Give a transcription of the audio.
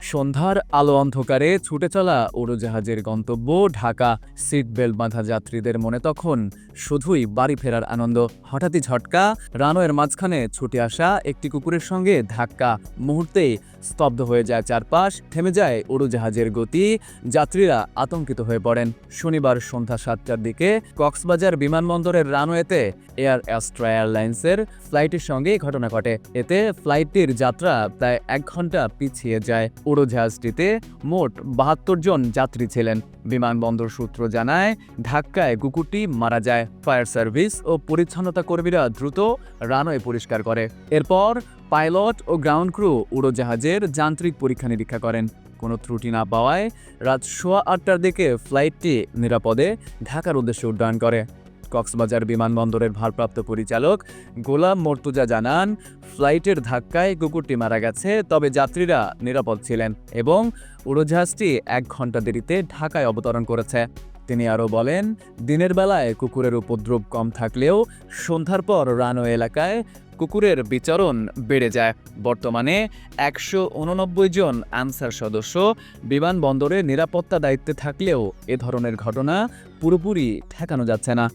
সন্ধ্যার আলো অন্ধকারে ছুটে চলা উড়োজাহাজের গন্তব্য ঢাকা সিট বেল্ট বাঁধা যাত্রীদের মনে তখন শুধুই বাড়ি ফেরার আনন্দ। হঠাৎই ঝটকা, রানওয়ের মাঝখানে ছুটে আসা একটি কুকুরের সঙ্গে ধাক্কা। মুহূর্তেই স্তব্ধ হয়ে যায় চারপাশ, থেমে যায় উড়োজাহাজের গতি। যাত্রীরা আতঙ্কিত হয়ে পড়েন। শনিবার সন্ধ্যা সাতটার দিকে কক্সবাজার বিমানবন্দরের রানওয়েতে এয়ার অ্যাস্ট্রা এয়ারলাইন্সের ফ্লাইটের সঙ্গে ঘটনা ঘটে। এতে ফ্লাইটটির যাত্রা প্রায় এক ঘণ্টা পিছিয়ে যায়। উড়োজাহাজটিতে মোট বাহাত্তর জন যাত্রী ছিলেন। বিমানবন্দর সূত্র জানায়, ধাক্কায় কুকুরটি মারা যায়। ফায়ার সার্ভিস ও পরিচ্ছন্নতা কর্মীরা দ্রুত রানওয়ে পরিষ্কার করে। এরপর পাইলট ও গ্রাউন্ড ক্রু উড়োজাহাজের যান্ত্রিক পরীক্ষা নিরীক্ষা করেন। কোনো ত্রুটি না পাওয়ায় রাত সোয়া আটটার দিকে ফ্লাইটটি নিরাপদে ঢাকার উদ্দেশ্যে উড্ডয়ন করে। কক্সবাজার বিমানবন্দরের ভারপ্রাপ্ত পরিচালক গোলাম মর্তুজা জানান ফ্লাইটের ধাক্কায় কুকুরটি মারা গেছে, তবে যাত্রীরা নিরাপদ ছিলেন এবং উড়োজাহাজটি এক ঘণ্টা দেরিতে ঢাকায় অবতরণ করেছে। তিনি আরও বলেন, দিনের বেলায় কুকুরের উপদ্রব কম থাকলেও সন্ধ্যার পর রানওয়ে এলাকায় কুকুরের বিচরণ বেড়ে যায়। বর্তমানে একশো উননব্বই জন আনসার সদস্য বিমানবন্দরে নিরাপত্তা দায়িত্বে থাকলেও এ ধরনের ঘটনা পুরোপুরি ঠেকানো যাচ্ছে না।